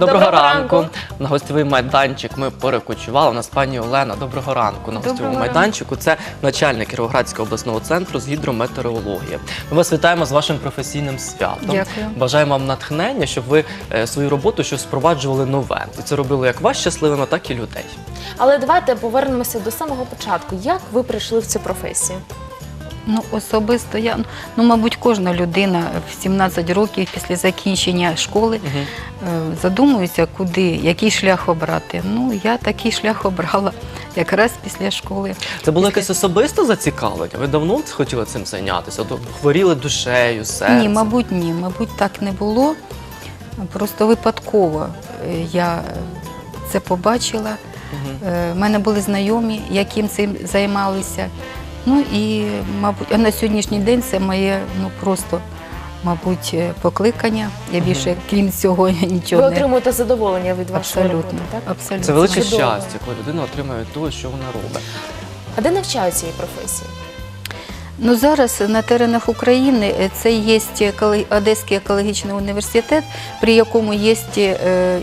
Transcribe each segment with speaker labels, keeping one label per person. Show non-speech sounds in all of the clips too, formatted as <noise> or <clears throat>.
Speaker 1: Доброго,
Speaker 2: Доброго
Speaker 1: ранку.
Speaker 2: ранку.
Speaker 1: На гостєвий майданчик ми перекочували. У нас пані Олена. Доброго ранку. На гостєвому
Speaker 2: Доброго
Speaker 1: майданчику це начальник Кіровоградського обласного центру з гідрометеорології. Ми вас вітаємо з вашим професійним святом.
Speaker 3: Дякую.
Speaker 1: Бажаємо вам натхнення, щоб ви е, свою роботу щось впроваджували нове. І це робили як вас щасливими, так і людей.
Speaker 2: Але давайте повернемося до самого початку. Як ви прийшли в цю професію?
Speaker 3: Ну, особисто я, ну, мабуть, кожна людина в 17 років після закінчення школи е, задумується, куди, який шлях обрати. Ну, я такий шлях обрала якраз після школи.
Speaker 1: Це було якесь особисте зацікавлення. Ви давно хотіли цим зайнятися? Хворіли душею, серцем?
Speaker 3: Ні, мабуть, ні. Мабуть, так не було. Просто випадково е, я це побачила.
Speaker 1: Мгм.
Speaker 3: Е, мене були знайомі, яким цим займалися. Ну і, мабуть, а на сьогоднішній день це моє ну просто, мабуть, е, покликання. Я більше, крім цього, я
Speaker 2: Ви
Speaker 3: нічого не
Speaker 2: отримуєте задоволення від вашої
Speaker 3: абсолютно.
Speaker 2: роботи, так?
Speaker 3: абсолютно.
Speaker 1: Це велике
Speaker 2: Чудово.
Speaker 1: щастя, коли людина отримує те, що вона робить.
Speaker 2: А де навчають цієї професії?
Speaker 3: Ну зараз на теренах України е, це є еколе- Одеський екологічний університет, при якому є е, е,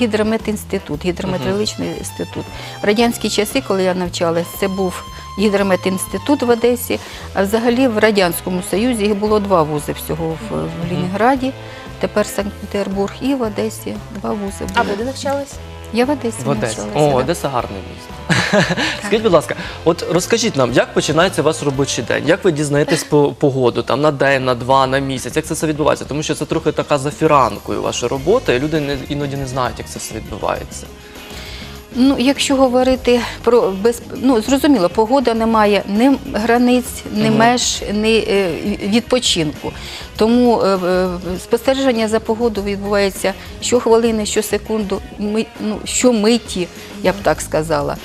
Speaker 3: гідрометінститут, гідрометеорологічний інститут. В радянські часи, коли я навчалась, це був гідрометінститут в Одесі. А взагалі в Радянському Союзі їх було два вузи всього в, в Ленінграді. Тепер Санкт-Петербург і в Одесі два вузи
Speaker 2: А ви де навчались?
Speaker 3: Я в Одесі
Speaker 1: В Одесі. О,
Speaker 3: да.
Speaker 1: Одеса гарне місто. <laughs> Скажіть, будь ласка, от розкажіть нам, як починається ваш робочий день? Як ви дізнаєтесь по погоду там на день, на два, на місяць? Як це все відбувається? Тому що це трохи така за фіранкою ваша робота, і люди не, іноді не знають, як це все відбувається.
Speaker 3: Ну, якщо говорити про без ну зрозуміло, погода не має ні границь, ні
Speaker 1: Мгм.
Speaker 3: меж, ні е, відпочинку. Тому е, е, спостереження за погоду відбувається щохвилини, щосекунду, ми, ну, щомиті, я б так сказала.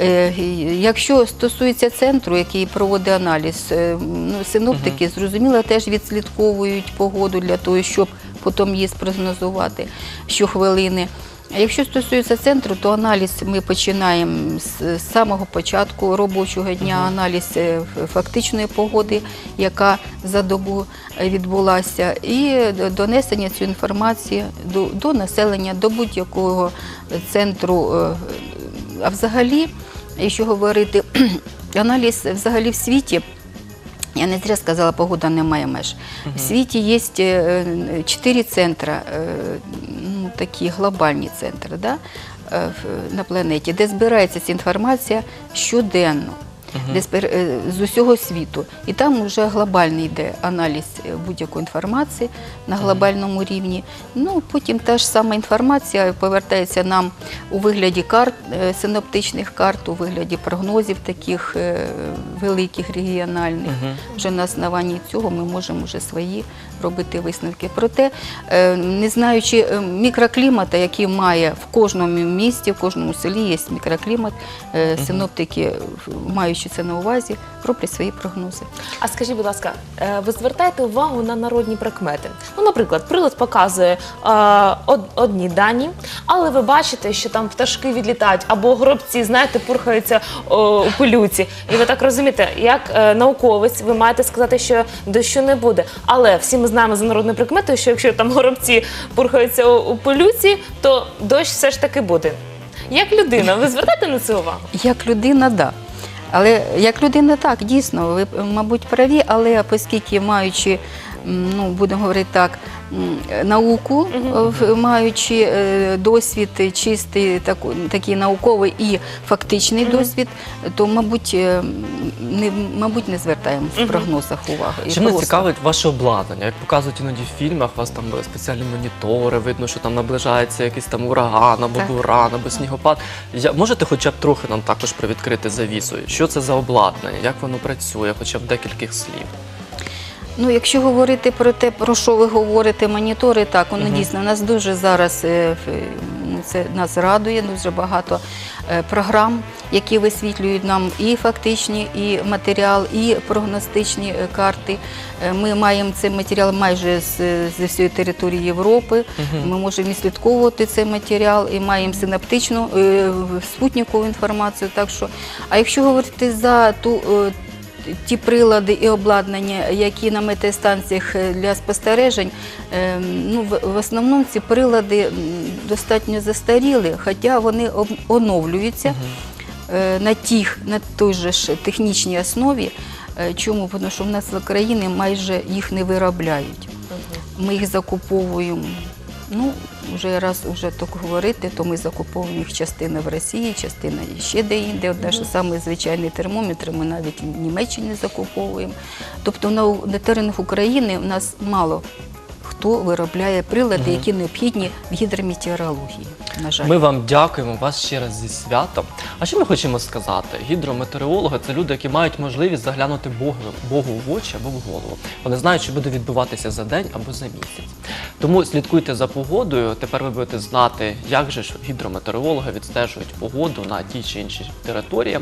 Speaker 3: Е, і Якщо стосується центру, який проводить аналіз, е, ну, синоптики, зрозуміло, теж відслідковують погоду для того, щоб потім її спрогнозувати щохвилини. Якщо стосується центру, то аналіз ми починаємо з самого початку робочого дня, аналіз е, фактичної погоди, яка за добу відбулася, і донесення цієї інформації до, до населення, до будь-якого центру. е, А взагалі, якщо говорити <clears throat> аналіз взагалі в світі. Я не зря сказала, погода не має меж. В світі є е, чотири центри, такі глобальні центри да, е, на планеті, де збирається ця інформація щоденно. Де е, з усього світу. І там вже глобальний йде аналіз е, будь-якої інформації на глобальному рівні. Ну, потім та ж сама інформація повертається нам у вигляді карт, е, синоптичних карт, у вигляді прогнозів таких великих регіональних. Вже на основанні цього ми можемо вже свої робити висновки. Проте, не знаючи мікроклімата, який має в кожному місті, в кожному селі є мікроклімат, синоптики, маючи це на увазі, роблять свої прогнози.
Speaker 2: А скажіть, будь ласка, е, ви звертаєте увагу на народні прикмети? Ну, наприклад, прилад показує е, одні дані, але ви бачите, що там пташки відлітають або горобці, знаєте, пурхаються о, у пилюці. І ви так розумієте, як е, науковець, ви маєте сказати, що дощу не буде. Але всі ми знаємо за народною прикметою, що якщо там горобці пурхаються у, у пилюці, то дощ все ж таки буде. Як людина, ви звертаєте на це увагу?
Speaker 3: Як людина, так. Да. Але як людина, так, дійсно, ви, мабуть, праві, але оскільки маючи, ну, будемо говорити так, науку, е, в- маючи е, досвід чистий, таку- такий науковий і фактичний досвід, то, мабуть, е, не, мабуть, не звертаємо в прогнозах увагу. І
Speaker 1: Чи мене цікавить ваше обладнання? Як показують іноді в фільмах, у вас там спеціальні монітори, видно, що там наближається якийсь там ураган або буран, або снігопад. Я, можете хоча б трохи нам також привідкрити завісу? Що це за обладнання? Як воно працює, хоча б декількох слів?
Speaker 3: Ну, якщо говорити про те, про що ви говорите, монітори, так, воно
Speaker 1: Мгм.
Speaker 3: дійсно нас дуже зараз е, ну, це нас радує, дуже багато е, програм, які висвітлюють нам і фактичні, і матеріал, і прогностичні е, карти. Ми маємо цей матеріал майже з, з всієї території Європи.
Speaker 1: Мгм.
Speaker 3: Ми можемо відслідковувати цей матеріал і маємо синаптичну спутникову інформацію. Так що, а якщо говорити за ту ті прилади і обладнання, які на метеостанціях е, для спостережень, е, ну, в, основному ці прилади достатньо застаріли, хоча вони оновлюються е, на, тих, на той же ж технічній основі. Е, Чому? Тому що в нас в Україні майже їх не виробляють. Ми їх закуповуємо. Ну, вже раз уже так говорити, то ми закуповуємо їх частина в Росії, частина ще де-інде. От наші найзвичайні звичайні термометри ми навіть в Німеччині закуповуємо. Тобто на, на теренах України у нас мало хто виробляє прилади, які необхідні в гідрометеорології. На жаль.
Speaker 1: Ми вам дякуємо вас ще раз зі святом. А що ми хочемо сказати? Гідрометеорологи це люди, які мають можливість заглянути Богу, Богу в очі або в голову. Вони знають, що буде відбуватися за день або за місяць. Тому слідкуйте за погодою. Тепер ви будете знати, як же ж гідрометеорологи відстежують погоду на тій чи іншій території.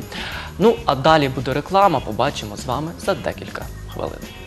Speaker 1: Ну а далі буде реклама. Побачимо з вами за декілька хвилин.